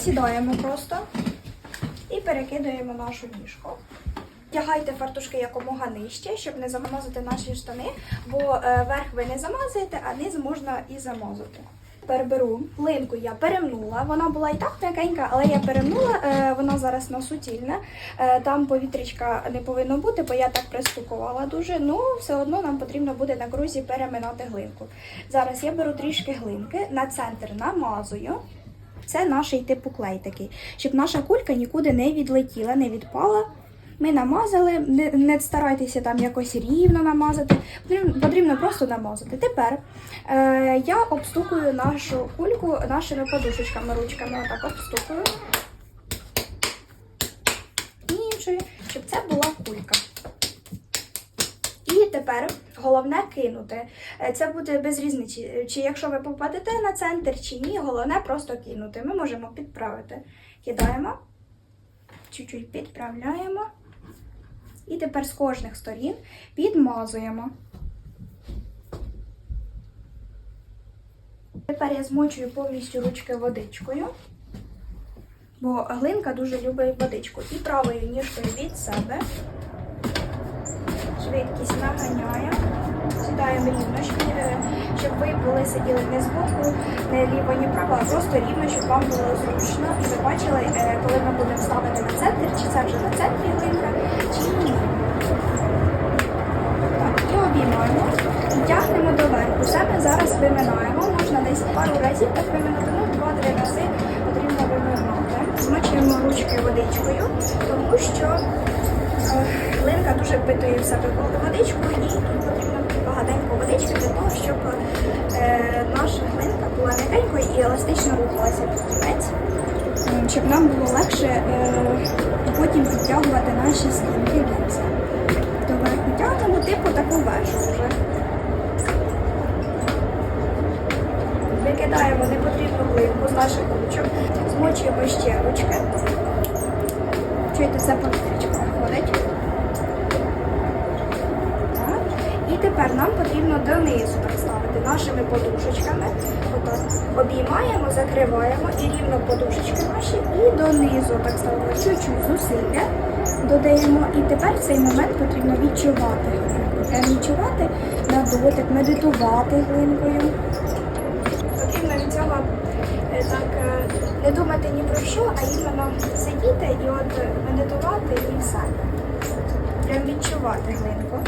Присідаємо просто і перекидуємо нашу ніжку. Вдягайте фартушки якомога нижче, щоб не замазати наші штани, бо е, верх ви не замазуєте, а низ можна і замазати. Тепер беру линку, я перемнула. Вона була і так м'якенька, але я перемнула, е, вона зараз насутільна. Е, там повітрячка не повинно бути, бо я так пристукувала дуже. Ну, все одно нам потрібно буде на крузі переминати глинку. Зараз я беру трішки глинки, на центр намазую. Це наш типу клей такий, щоб наша кулька нікуди не відлетіла, не відпала. Ми намазали, не, не старайтеся там якось рівно намазати, потрібно, потрібно просто намазати. Тепер е, я обстукую нашу кульку нашими подушечками, ручками, отак обстукую. І іншою, щоб це була кулька. Тепер головне кинути. Е, Це буде без різниці, чи якщо ви попадете на центр чи ні, головне просто кинути. Ми можемо підправити. Кидаємо, чуть-чуть підправляємо. І тепер з кожних сторін підмазуємо. Тепер я змочую повністю ручки водичкою, бо глинка дуже любить водичку. І правою ніжкою від себе. Швидкість наганяємо. Сідаємо рівно, щоб, е, ви були сиділи не збоку, не ліво, ні право, а просто рівно, щоб вам було зручно. І ви бачили, е, коли ми будемо ставити на центр, чи це вже на центрі глинка, чи ні. Так, і обіймаємо і тягнемо доверху. Ми зараз виминаємо. Можна десь пару разів так виминати, ну два-три рази потрібно виминати. Змочуємо ручки водичкою, тому що е, дуже впитує в себе водичку, і тут потрібно багатенько водички для того, щоб е, наша глинка була м'якенькою і еластично рухалася під кінець. Щоб нам було легше е, потім підтягувати наші стінки лінзи. Доверху тягнемо, типу таку вежу вже. Викидаємо непотрібну глинку з наших ручок, змочуємо ще ручки. Чуєте, це повітрячко виходить. Так. І тепер нам потрібно донизу так ставити нашими подушечками. Отак. Обіймаємо, закриваємо і рівно подушечки наші і донизу так ставимо. Чуть-чуть зусилля додаємо. І тепер цей момент потрібно відчувати. Відчувати на дотик, медитувати глинкою. Потрібно від цього е, так е, не думати ні про що, а іменно сидіти і от медитувати і все. Прям відчувати глинку.